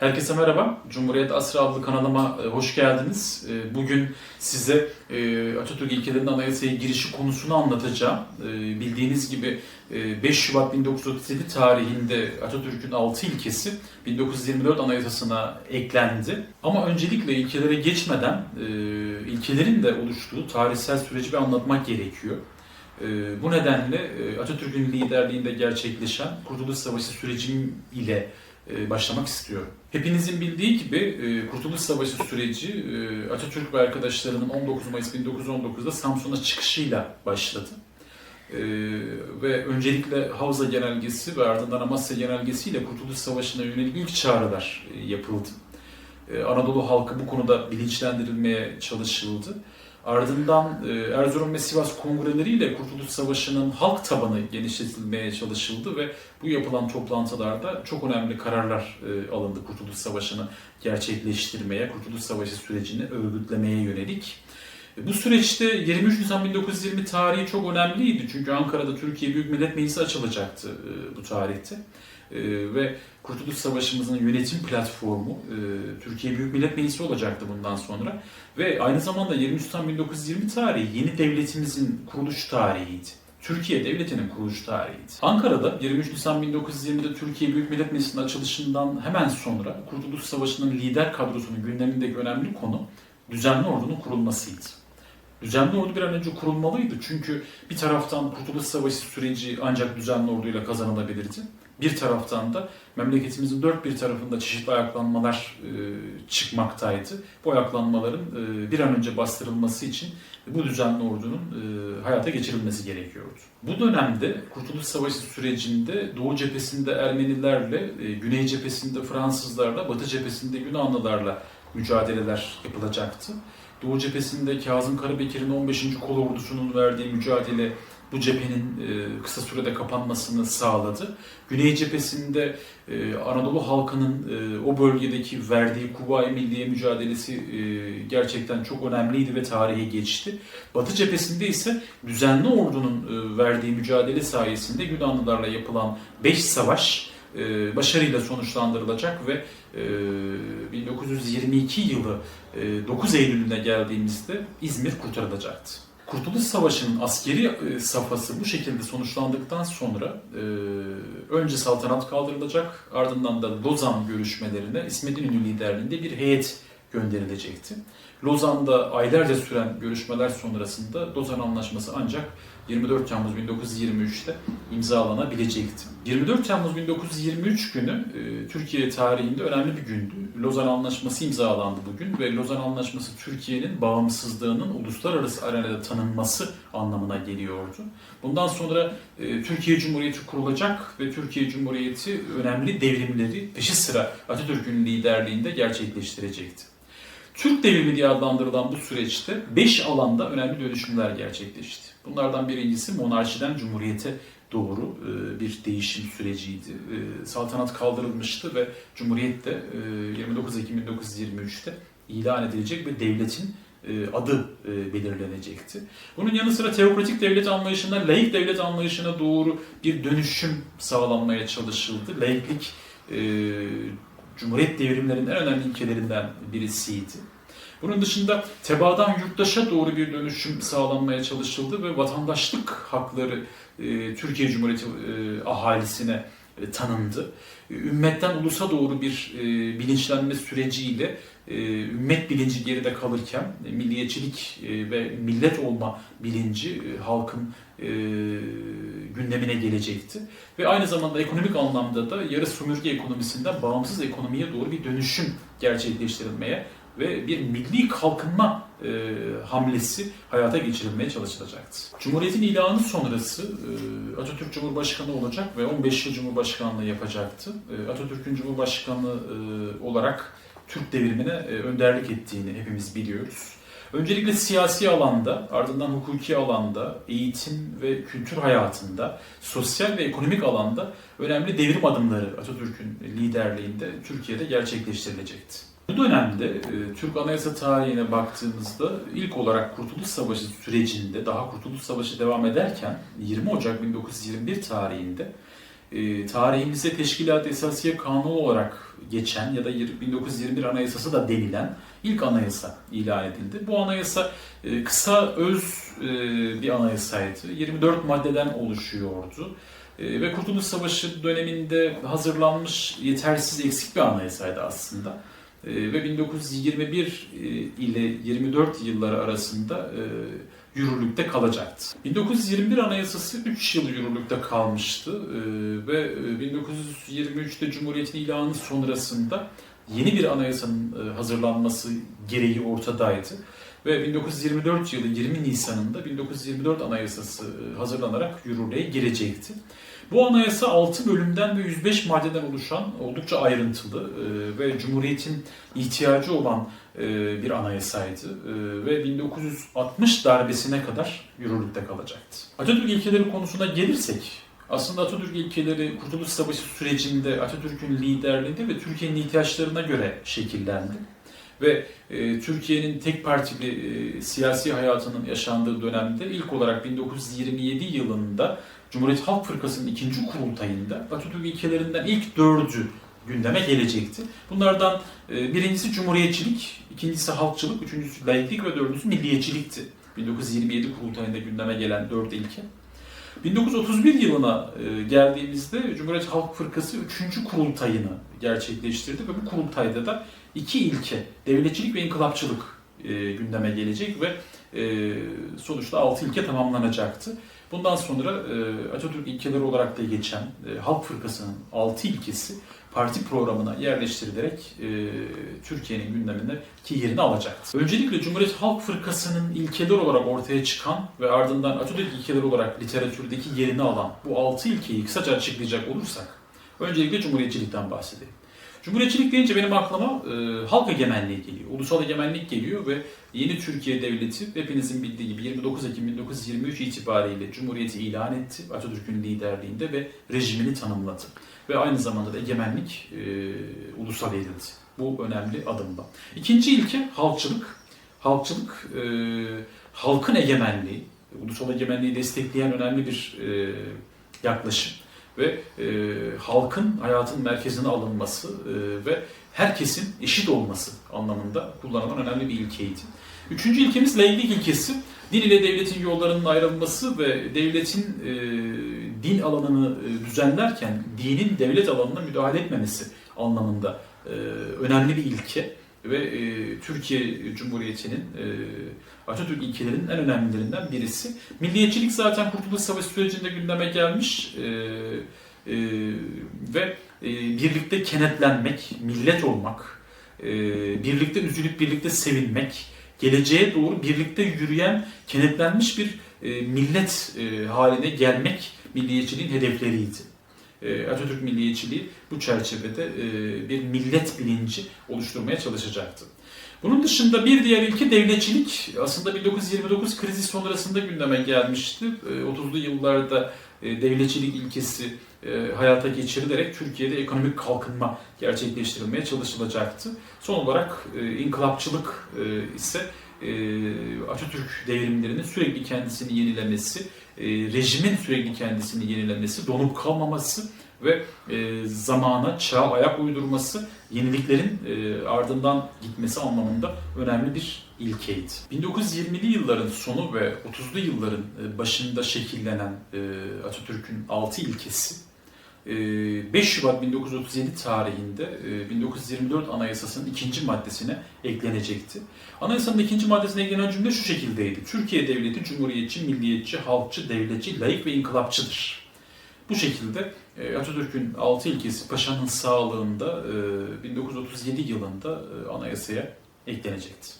Herkese merhaba. Cumhuriyet Asrı adlı kanalıma e, hoş geldiniz. E, Bugün size e, Atatürk ilkelerinin anayasaya girişi konusunu anlatacağım. Bildiğiniz gibi e, 5 Şubat 1937 tarihinde Atatürk'ün 6 ilkesi 1924 anayasasına eklendi. Ama öncelikle ilkelere geçmeden ilkelerin de oluştuğu tarihsel süreci bir anlatmak gerekiyor. Bu nedenle Atatürk'ün liderliğinde gerçekleşen Kurtuluş Savaşı süreci ile başlamak istiyorum. Hepinizin bildiği gibi e, Kurtuluş Savaşı süreci e, Atatürk ve arkadaşlarının 19 Mayıs 1919'da Samsun'a çıkışıyla başladı. E, Ve öncelikle Havza Genelgesi ve ardından Amasya Genelgesi ile Kurtuluş Savaşı'na yönelik ilk çağrılar yapıldı. Anadolu halkı bu konuda bilinçlendirilmeye çalışıldı. Ardından e, Erzurum ve Sivas kongreleriyle Kurtuluş Savaşı'nın halk tabanı genişletilmeye çalışıldı ve bu yapılan toplantılarda çok önemli kararlar e, alındı Kurtuluş Savaşı'nı gerçekleştirmeye, Kurtuluş Savaşı sürecini örgütlemeye yönelik. Bu süreçte 23 Nisan 1920 tarihi çok önemliydi çünkü Ankara'da Türkiye Büyük Millet Meclisi açılacaktı e, bu tarihte. E, Ve Kurtuluş Savaşımızın yönetim platformu e, Türkiye Büyük Millet Meclisi olacaktı bundan sonra. Ve aynı zamanda 23 Nisan 1920 tarihi yeni devletimizin kuruluş tarihiydi. Türkiye Devleti'nin kuruluş tarihiydi. Ankara'da 23 Nisan 1920'de Türkiye Büyük Millet Meclisi'nin açılışından hemen sonra Kurtuluş Savaşı'nın lider kadrosunun gündemindeki önemli konu düzenli ordunun kurulmasıydı. Düzenli ordu bir an önce kurulmalıydı çünkü bir taraftan Kurtuluş Savaşı süreci ancak düzenli orduyla kazanılabilirdi. Bir taraftan da memleketimizin dört bir tarafında çeşitli ayaklanmalar e, çıkmaktaydı. Bu ayaklanmaların e, bir an önce bastırılması için bu düzenli ordunun e, hayata geçirilmesi gerekiyordu. Bu dönemde Kurtuluş Savaşı sürecinde Doğu cephesinde Ermenilerle, Güney cephesinde Fransızlarla, Batı cephesinde Yunanlılarla mücadeleler yapılacaktı. Doğu cephesinde Kazım Karabekir'in 15. Kol Ordusu'nun verdiği mücadele bu cephenin e, kısa sürede kapanmasını sağladı. Güney cephesinde e, Anadolu halkının e, o bölgedeki verdiği Kuvayi Milliye mücadelesi gerçekten çok önemliydi ve tarihe geçti. Batı cephesinde ise düzenli ordunun verdiği mücadele sayesinde Yunanlılarla yapılan 5 savaş e, başarıyla sonuçlandırılacak ve e, 1922 yılı e, 9 Eylül'üne geldiğimizde İzmir kurtarılacaktı. Kurtuluş Savaşı'nın askeri e, safhası bu şekilde sonuçlandıktan sonra e, önce saltanat kaldırılacak, ardından da Lozan görüşmelerine İsmet İnönü liderliğinde bir heyet gönderilecekti. Lozan'da aylarca süren görüşmeler sonrasında Lozan Anlaşması ancak 24 Temmuz 1923'te imzalanabilecekti. 24 Temmuz 1923 günü e, Türkiye tarihinde önemli bir gündü. Lozan Anlaşması imzalandı bugün ve Lozan Anlaşması Türkiye'nin bağımsızlığının uluslararası arenada tanınması anlamına geliyordu. Bundan sonra e, Türkiye Cumhuriyeti kurulacak ve Türkiye Cumhuriyeti önemli devrimleri peşi sıra Atatürk'ün liderliğinde gerçekleştirecekti. Türk devrimi diye adlandırılan bu süreçte 5 alanda önemli dönüşümler gerçekleşti. Bunlardan birincisi monarşiden cumhuriyete doğru e, bir değişim süreciydi. E, Saltanat kaldırılmıştı ve Cumhuriyet de e, 29 Ekim 1923'te ilan edilecek ve devletin e, adı e, belirlenecekti. Bunun yanı sıra teokratik devlet anlayışından laik devlet anlayışına doğru bir dönüşüm sağlanmaya çalışıldı. Laiklik e, Cumhuriyet devrimlerinin en önemli ilkelerinden birisiydi. Bunun dışında tebaadan yurttaşa doğru bir dönüşüm sağlanmaya çalışıldı ve vatandaşlık hakları e, Türkiye Cumhuriyeti e, ahalisine e, tanındı. E, Ümmetten ulusa doğru bir e, bilinçlenme süreciyle e, ümmet bilinci geride kalırken e, milliyetçilik e, ve millet olma bilinci e, halkın e, gündemine gelecekti. Ve aynı zamanda ekonomik anlamda da yarı sömürge ekonomisinden bağımsız ekonomiye doğru bir dönüşüm gerçekleştirilmeye ve bir milli kalkınma e, hamlesi hayata geçirilmeye çalışılacaktı. Cumhuriyetin ilanı sonrası e, Atatürk Cumhurbaşkanı olacak ve 15 yıl Cumhurbaşkanlığı yapacaktı. E, Atatürk'ün Cumhurbaşkanı e, olarak Türk devrimine e, önderlik ettiğini hepimiz biliyoruz. Öncelikle siyasi alanda, ardından hukuki alanda, eğitim ve kültür hayatında, sosyal ve ekonomik alanda önemli devrim adımları Atatürk'ün liderliğinde Türkiye'de gerçekleştirilecekti. Bu dönemde e, Türk Anayasa tarihine baktığımızda ilk olarak Kurtuluş Savaşı sürecinde, daha Kurtuluş Savaşı devam ederken 20 Ocak 1921 tarihinde e, tarihimizde Teşkilat-ı Esasiye Kanunu olarak geçen ya da 1921 Anayasası da denilen ilk anayasa ilan edildi. Bu anayasa e, kısa öz e, bir anayasaydı. 24 maddeden oluşuyordu. E, ve Kurtuluş Savaşı döneminde hazırlanmış yetersiz eksik bir anayasaydı aslında. E, ve 1921 e, ile 24 yılları arasında e, yürürlükte kalacaktı. 1921 Anayasası 3 yıl yürürlükte kalmıştı e, ve e, 1923'te Cumhuriyet'in ilanı sonrasında yeni bir anayasanın hazırlanması gereği ortadaydı. Ve 1924 yılı 20 Nisan'ında 1924 Anayasası e, hazırlanarak yürürlüğe girecekti. Bu anayasa 6 bölümden ve 105 maddeden oluşan oldukça ayrıntılı e, ve Cumhuriyet'in ihtiyacı olan e, bir anayasaydı ve 1960 darbesine kadar yürürlükte kalacaktı. Atatürk ilkeleri konusuna gelirsek, aslında Atatürk ilkeleri Kurtuluş Savaşı sürecinde Atatürk'ün liderliğinde ve Türkiye'nin ihtiyaçlarına göre şekillendi. Ve e, Türkiye'nin tek partili e, siyasi hayatının yaşandığı dönemde ilk olarak 1927 yılında Cumhuriyet Halk Fırkası'nın ikinci kurultayında Atatürk ilkelerinden ilk dördü gündeme gelecekti. Bunlardan e, birincisi cumhuriyetçilik, ikincisi halkçılık, üçüncüsü laiklik ve dördüncüsü milliyetçilikti. 1927 kurultayında gündeme gelen dört ilke. 1931 yılına e, geldiğimizde Cumhuriyet Halk Fırkası 3. kurultayını gerçekleştirdi ve bu kurultayda da iki ilke, devletçilik ve inkılapçılık e, gündeme gelecek ve e, sonuçta altı ilke tamamlanacaktı. Bundan sonra e, Atatürk ilkeleri olarak da geçen e, Halk Fırkası'nın altı ilkesi parti programına yerleştirilerek e, Türkiye'nin gündemindeki yerini alacaktı. Öncelikle Cumhuriyet Halk Fırkası'nın ilkeler olarak ortaya çıkan ve ardından Atatürk ilkeleri olarak literatürdeki yerini alan bu altı ilkeyi kısaca açıklayacak olursak, öncelikle Cumhuriyetçilikten bahsedelim. Cumhuriyetçilik deyince benim aklıma e, halk egemenliği geliyor, ulusal egemenlik geliyor ve yeni Türkiye Devleti hepinizin bildiği gibi 29 Ekim 1923 itibariyle Cumhuriyeti ilan etti Atatürk'ün liderliğinde ve rejimini tanımladı. Ve aynı zamanda da egemenlik e, ulusal edildi. Bu önemli adımda. İkinci ilke halkçılık. Halkçılık e, halkın egemenliği, ulusal egemenliği destekleyen önemli bir e, yaklaşım ve e, halkın hayatın merkezine alınması e, ve herkesin eşit olması anlamında kullanılan önemli bir ilkeydi. Üçüncü ilkemiz laiklik ilkesi. Din ile devletin yollarının ayrılması ve devletin e, din alanını e, düzenlerken dinin devlet alanına müdahale etmemesi anlamında e, önemli bir ilke ve e, Türkiye Cumhuriyeti'nin e, Atatürk ilkelerinin en önemlilerinden birisi. Milliyetçilik zaten Kurtuluş Savaşı sürecinde gündeme gelmiş e, e, ve e, birlikte kenetlenmek, millet olmak, e, birlikte üzülüp birlikte sevinmek, geleceğe doğru birlikte yürüyen, kenetlenmiş bir e, millet e, haline gelmek milliyetçiliğin hedefleriydi. E, Atatürk milliyetçiliği bu çerçevede e, bir millet bilinci oluşturmaya çalışacaktı. Bunun dışında bir diğer ilke devletçilik. Aslında 1929 krizi sonrasında gündeme gelmişti. 30'lu yıllarda e, devletçilik ilkesi hayata geçirilerek Türkiye'de ekonomik kalkınma gerçekleştirilmeye çalışılacaktı. Son olarak inkılapçılık ise Atatürk devrimlerinin sürekli kendisini yenilemesi, rejimin sürekli kendisini yenilemesi, donup kalmaması ve e, zamana, çağa ayak uydurması, yeniliklerin e, ardından gitmesi anlamında önemli bir ilkeydi. 1920'li yılların sonu ve 30'lu yılların e, başında şekillenen e, Atatürk'ün altı ilkesi 5 Şubat 1937 tarihinde 1924 Anayasası'nın ikinci maddesine eklenecekti. Anayasanın ikinci maddesine eklenen cümle şu şekildeydi. Türkiye Devleti cumhuriyetçi, milliyetçi, halkçı, devletçi, layık ve inkılapçıdır. Bu şekilde Atatürk'ün altı ilkesi paşanın sağlığında 1937 yılında anayasaya eklenecekti.